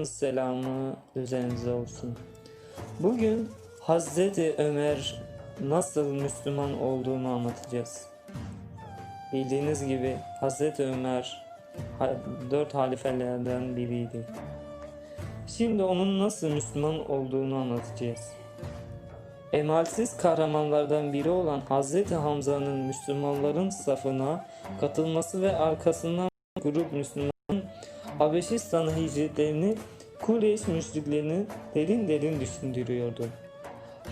Allah'ın selamı üzerinize olsun. Bugün Hazreti Ömer nasıl Müslüman olduğunu anlatacağız. Bildiğiniz gibi Hazreti Ömer dört halifelerden biriydi. Şimdi onun nasıl Müslüman olduğunu anlatacağız. Emalsiz kahramanlardan biri olan Hazreti Hamza'nın Müslümanların safına katılması ve arkasından grup Müslüman Habeşistan'a hicretlerini Kureyş müşriklerini derin derin düşündürüyordu.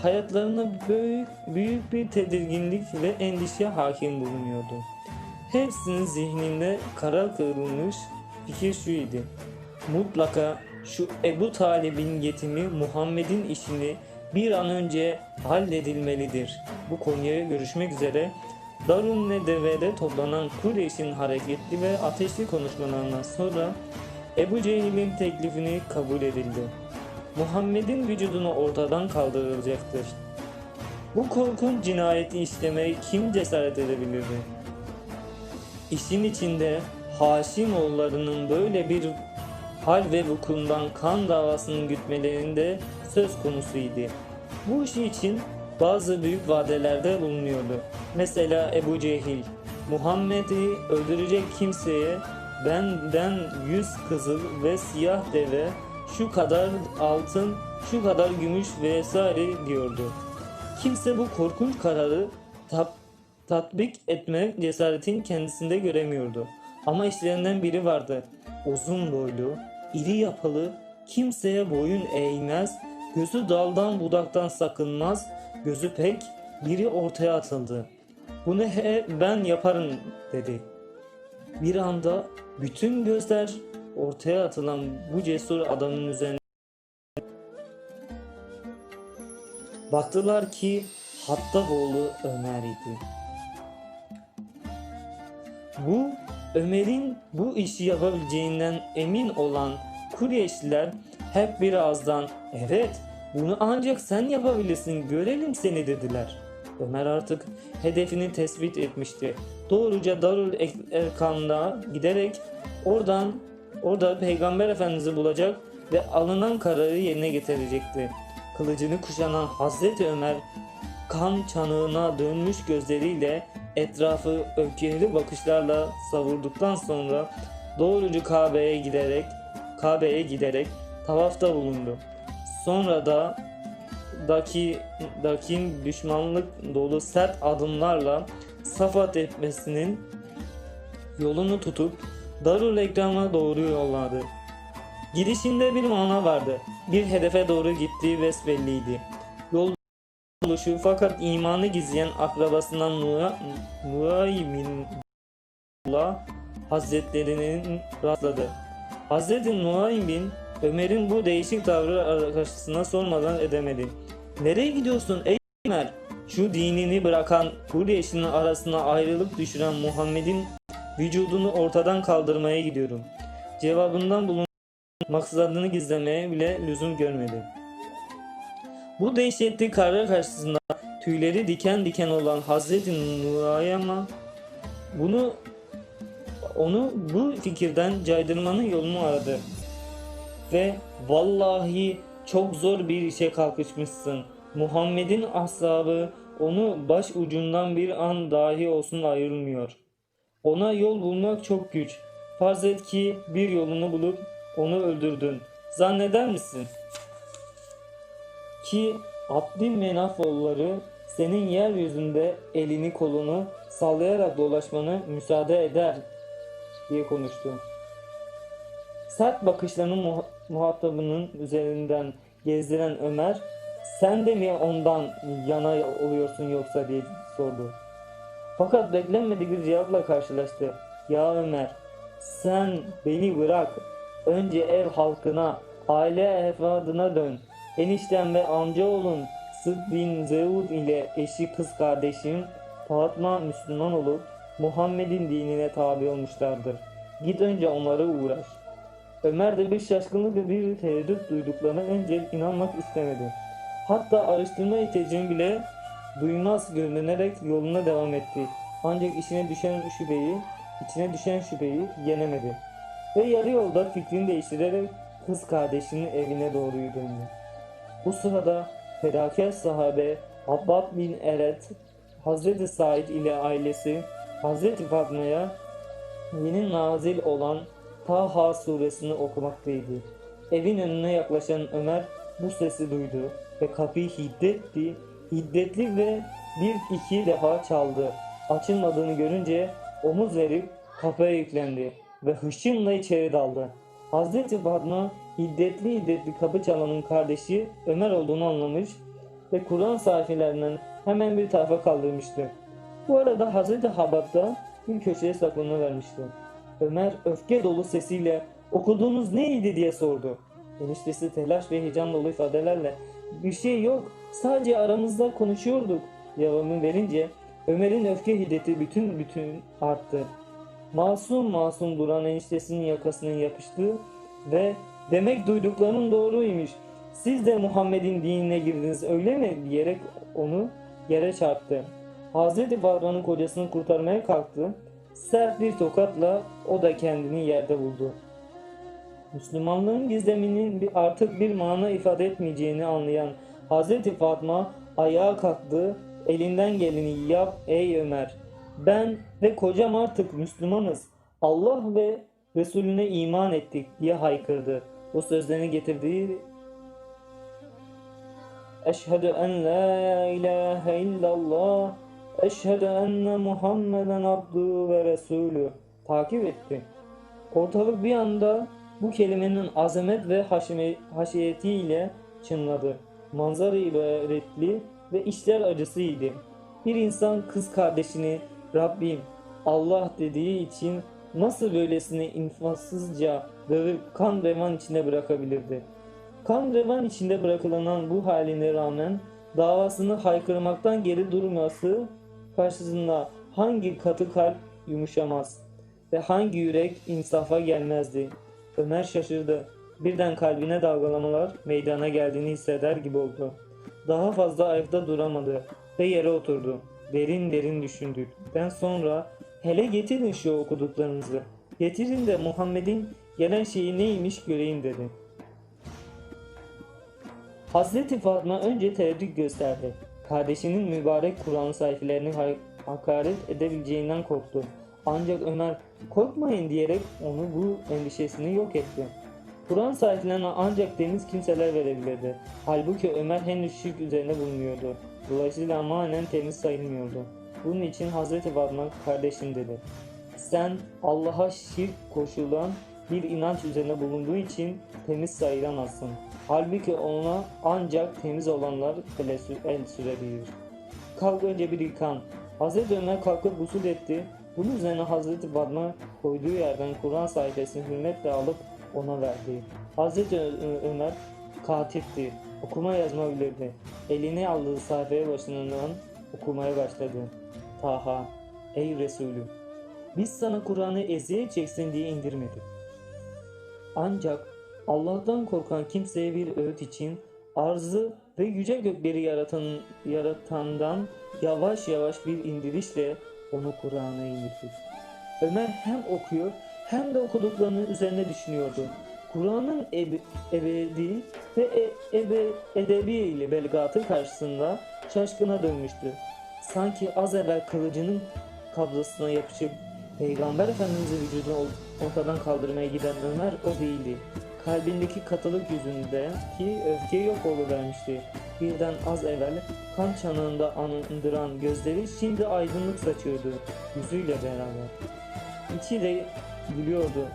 Hayatlarına büyük, büyük bir tedirginlik ve endişe hakim bulunuyordu. Hepsinin zihninde karar kılınmış fikir şuydu. Mutlaka şu Ebu Talib'in yetimi Muhammed'in işini bir an önce halledilmelidir. Bu konuya görüşmek üzere Darun Nedeve'de toplanan Kureyş'in hareketli ve ateşli konuşmalarından sonra Ebu Cehil'in teklifini kabul edildi. Muhammed'in vücudunu ortadan kaldırılacaktır. Bu korkunç cinayeti işlemeye kim cesaret edebilirdi? İşin içinde Haşimoğullarının böyle bir hal ve vukundan kan davasının gütmelerinde söz konusuydu. Bu işi için bazı büyük vadelerde bulunuyordu. Mesela Ebu Cehil, Muhammed'i öldürecek kimseye benden yüz kızıl ve siyah deve, şu kadar altın, şu kadar gümüş vesaire diyordu. Kimse bu korkunç kararı tap, tatbik etme cesaretin kendisinde göremiyordu. Ama işlerinden biri vardı. Uzun boylu, iri yapılı, kimseye boyun eğmez, gözü daldan budaktan sakınmaz, gözü pek biri ortaya atıldı. Bunu he ben yaparım dedi. Bir anda bütün gözler ortaya atılan bu cesur adamın üzerine baktılar ki Hattaboğlu Ömer idi. Bu Ömer'in bu işi yapabileceğinden emin olan Kureyşliler hep bir ağızdan evet bunu ancak sen yapabilirsin görelim seni dediler. Ömer artık hedefini tespit etmişti. Doğruca Darül Erkam'da giderek oradan orada Peygamber Efendimiz'i bulacak ve alınan kararı yerine getirecekti. Kılıcını kuşanan Hazreti Ömer kan çanığına dönmüş gözleriyle etrafı öfkeli bakışlarla savurduktan sonra doğrucu Kabe'ye giderek Kabe'ye giderek tavafta bulundu. Sonra da daki dakin düşmanlık dolu sert adımlarla Safa tepesinin yolunu tutup Darül Ekram'a doğru yolladı. Gidişinde bir mana vardı. Bir hedefe doğru gittiği besbelliydi. Yol oluşu fakat imanı gizleyen akrabasından Nuaym'in'la Hazretlerinin rastladı. Hazreti Nuaym bin Ömer'in bu değişik tavrı karşısına sormadan edemedi. Nereye gidiyorsun ey Ömer? Şu dinini bırakan Kureyş'in arasına ayrılık düşüren Muhammed'in vücudunu ortadan kaldırmaya gidiyorum. Cevabından bulun maksadını gizlemeye bile lüzum görmedi. Bu dehşetli karar karşısında tüyleri diken diken olan Hazreti Nuaym'a bunu onu bu fikirden caydırmanın yolunu aradı. Ve vallahi çok zor bir işe kalkışmışsın. Muhammed'in ashabı onu baş ucundan bir an dahi olsun ayrılmıyor. Ona yol bulmak çok güç. Farz et ki bir yolunu bulup onu öldürdün. Zanneder misin? Ki Abdülmenafoğulları senin yeryüzünde elini kolunu sallayarak dolaşmanı müsaade eder diye konuştu. Sert bakışlarını muha- muhatabının üzerinden gezdiren Ömer sen de mi ondan yana oluyorsun yoksa diye sordu. Fakat beklenmedik bir cevapla karşılaştı. Ya Ömer sen beni bırak. Önce ev halkına, aile efradına dön. Eniştem ve amcaoğlun Sıd bin Zeud ile eşi kız kardeşim Fatma Müslüman olup Muhammed'in dinine tabi olmuşlardır. Git önce onlara uğraş. Ömer de bir şaşkınlık ve bir tereddüt duyduklarına önce inanmak istemedi. Hatta araştırma ihtiyacını bile duymaz görünerek yoluna devam etti. Ancak işine düşen şüpheyi, içine düşen şüpheyi yenemedi. Ve yarı yolda fikrini değiştirerek kız kardeşinin evine doğru döndü. Bu sırada fedakar sahabe Abbad bin Eret, Hazreti Said ile ailesi Hazreti Fatma'ya yeni nazil olan Taha suresini okumaktaydı. Evin önüne yaklaşan Ömer bu sesi duydu ve kapıyı hiddetli, hiddetli ve bir iki defa çaldı. Açılmadığını görünce omuz verip kapıya yüklendi ve hışımla içeri daldı. Hazreti Fatma hiddetli hiddetli kapı çalanın kardeşi Ömer olduğunu anlamış ve Kur'an sayfelerinden hemen bir tarafa kaldırmıştı. Bu arada Hazreti Habab da bir köşeye saklanıvermişti. Ömer öfke dolu sesiyle okuduğunuz neydi diye sordu. Eniştesi telaş ve heyecan dolu ifadelerle bir şey yok sadece aramızda konuşuyorduk cevabını verince Ömer'in öfke hiddeti bütün bütün arttı. Masum masum duran eniştesinin yakasına yapıştı ve demek duyduklarım doğruymuş. Siz de Muhammed'in dinine girdiniz öyle mi diyerek onu yere çarptı. Hazreti Fatma'nın kocasını kurtarmaya kalktı. Sert bir tokatla o da kendini yerde buldu. Müslümanlığın gizleminin bir artık bir mana ifade etmeyeceğini anlayan Hazreti Fatma ayağa kalktı. Elinden geleni yap ey Ömer. Ben ve kocam artık Müslümanız. Allah ve Resulüne iman ettik diye haykırdı. Bu sözlerini getirdiği Eşhedü en la ilahe illallah Eşhedü enne Muhammeden abdu ve resulü takip etti. Ortalık bir anda bu kelimenin azamet ve haşime, haşiyetiyle çınladı. Manzara ibaretli ve işler acısıydı. Bir insan kız kardeşini Rabbim Allah dediği için nasıl böylesine infazsızca dövüp kan revan içinde bırakabilirdi? Kan revan içinde bırakılan bu haline rağmen davasını haykırmaktan geri durması karşısında hangi katı kalp yumuşamaz ve hangi yürek insafa gelmezdi? Ömer şaşırdı. Birden kalbine dalgalamalar meydana geldiğini hisseder gibi oldu. Daha fazla ayakta duramadı ve yere oturdu. Derin derin düşündükten sonra hele getirin şu okuduklarınızı. Getirin de Muhammed'in gelen şeyi neymiş göreyim dedi. Hazreti Fatma önce tereddüt gösterdi. Kardeşinin mübarek Kur'an sayfelerini hakaret edebileceğinden korktu. Ancak Ömer korkmayın diyerek onu bu endişesini yok etti. Kur'an sayfalarını ancak temiz kimseler verebilirdi. Halbuki Ömer henüz şirk üzerine bulunuyordu. Dolayısıyla manen temiz sayılmıyordu. Bunun için Hazreti Fatma kardeşim dedi. Sen Allah'a şirk koşulan bir inanç üzerine bulunduğu için temiz sayılamazsın. Halbuki ona ancak temiz olanlar el sürebilir. Kalk önce bir yıkan. Hazreti Ömer kalkıp usul etti. Bunun üzerine Hazreti Fatma koyduğu yerden Kur'an sayfasını hürmetle alıp ona verdi. Hazreti Ö- Ömer katipti. Okuma yazma bilirdi. Eline aldığı sayfaya başından okumaya başladı. Taha, ey Resulüm, biz sana Kur'an'ı eziyet çeksin diye indirmedik. Ancak Allah'tan korkan kimseye bir öğüt için arzı ve yüce gökleri yaratan, yaratandan yavaş yavaş bir indirişle onu Kur'an'a indirdik. Ömer hem okuyor hem de okuduklarının üzerine düşünüyordu. Kur'an'ın ebe- ebedi ve e- ebe- edebi ile belgatı karşısında şaşkına dönmüştü. Sanki az evvel kılıcının kabzasına yapışıp Peygamber Efendimiz'i vücudunu ortadan kaldırmaya giden Ömer o değildi. Kalbindeki katılık yüzünde ki öfke yok oluvermişti. Birden az evvel kan çanağında andıran gözleri şimdi aydınlık saçıyordu yüzüyle beraber. İçi de gülüyordu.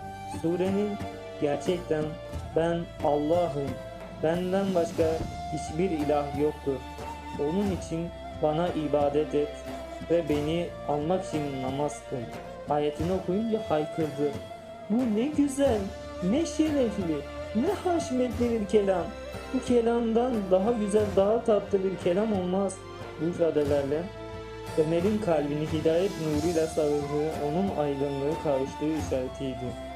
Surenin gerçekten ben Allah'ım, benden başka hiçbir ilah yoktur. Onun için bana ibadet et ve beni almak için namaz kıl. Ayetini okuyunca haykırdı. Bu ne güzel, ne şerefli, ne haşmetli bir kelam. Bu kelamdan daha güzel, daha tatlı bir kelam olmaz. Bu ifadelerle Ömer'in kalbini hidayet nuruyla sarıldığı, onun aydınlığı kavuştuğu işaretiydi.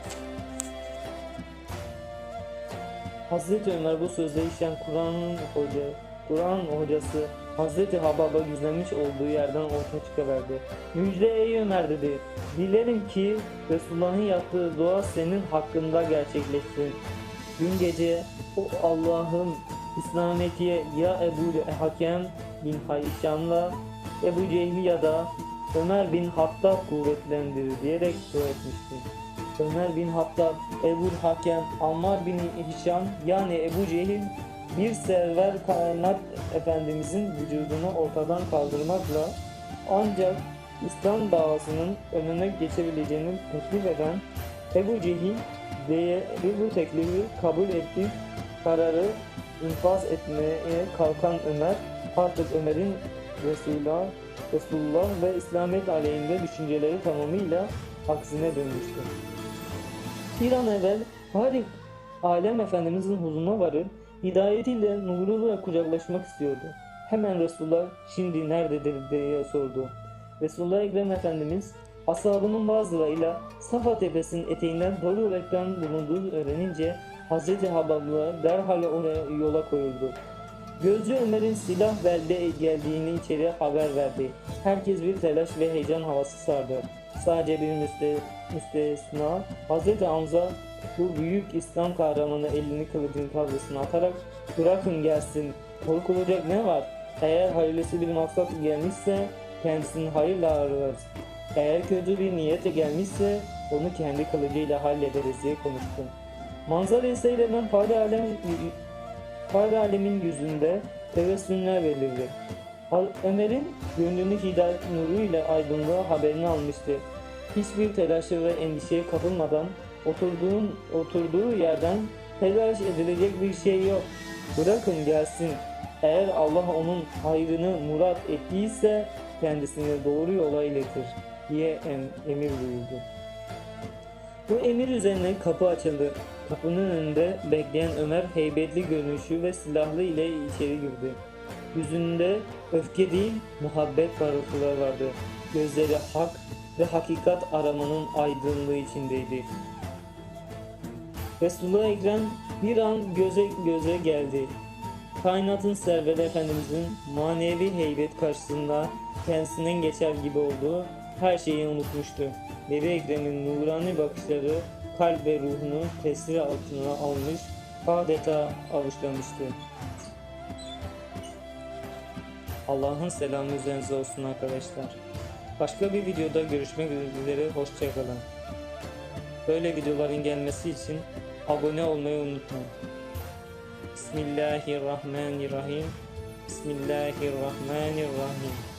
Hazreti Ömer bu sözleri işleyen Kur'an'ın hoca, Kur'an hocası Hazreti Habab'a gizlenmiş olduğu yerden ortaya çıkıverdi. Müjde ey Ömer dedi. Dilerim ki Resulullah'ın yaptığı dua senin hakkında gerçekleşsin. Dün gece o Allah'ın İslamiyet'e ya Ebu Hakem bin Hişam'la Ebu Cehli ya da Ömer bin Hattab kuvvetlendirir diyerek dua etmişti. Ömer bin Hattab, Ebu Hakem, Ammar bin Hişam yani Ebu Cehil bir server kainat efendimizin vücudunu ortadan kaldırmakla ancak İslam davasının önüne geçebileceğini teklif eden Ebu Cehil ve bu teklifi kabul etti. Kararı infaz etmeye kalkan Ömer artık Ömer'in Resulullah, Resulullah ve İslamiyet aleyhinde düşünceleri tamamıyla aksine dönmüştü. Bir an evvel Harik Alem Efendimizin huzuruna varıp hidayetiyle nuruyla kucaklaşmak istiyordu. Hemen Resulullah şimdi nerededir diye sordu. Resulullah Ekrem Efendimiz ashabının bazılarıyla Safa Tepesi'nin eteğinden dolu yürekten bulunduğu öğrenince Hazreti Habab'la derhal oraya yola koyuldu. Gözcü Ömer'in silah belde geldiğini içeriye haber verdi. Herkes bir telaş ve heyecan havası sardı. Sadece bir müste, müstesna Hazreti Hamza bu büyük İslam kahramanı elini kılıcın kabzasına atarak bırakın gelsin korkulacak ne var? Eğer hayırlısı bir maksat gelmişse kendisini hayırla ağırlarız. Eğer kötü bir niyete gelmişse onu kendi kılıcıyla hallederiz diye konuştu. Manzara ise hemen Fahri Alem Fahri Alem'in yüzünde tebessümler belirdi. Ömer'in gönlünü hidayet nuruyla aydınlığı haberini almıştı. Hiçbir telaşa ve endişeye kapılmadan oturduğun, oturduğu yerden telaş edilecek bir şey yok. Bırakın gelsin. Eğer Allah onun hayrını murat ettiyse kendisini doğru yola iletir diye em- emir buyurdu. Bu emir üzerine kapı açıldı. Kapının önünde bekleyen Ömer heybetli görünüşü ve silahlı ile içeri girdi. Yüzünde öfke değil muhabbet parıltıları vardı. Gözleri hak ve hakikat aramanın aydınlığı içindeydi. Resulullah Ekrem bir an göze göze geldi. Kainatın serveri Efendimizin manevi heybet karşısında kendisinden geçer gibi olduğu her şeyi unutmuştu. Nebi Ekrem'in nurani bakışları kalp ve ruhunu tesiri altına almış, adeta avuçlamıştı. Allah'ın selamı üzerinize olsun arkadaşlar. Başka bir videoda görüşmek üzere, hoşçakalın. Böyle videoların gelmesi için abone olmayı unutmayın. Bismillahirrahmanirrahim. Bismillahirrahmanirrahim.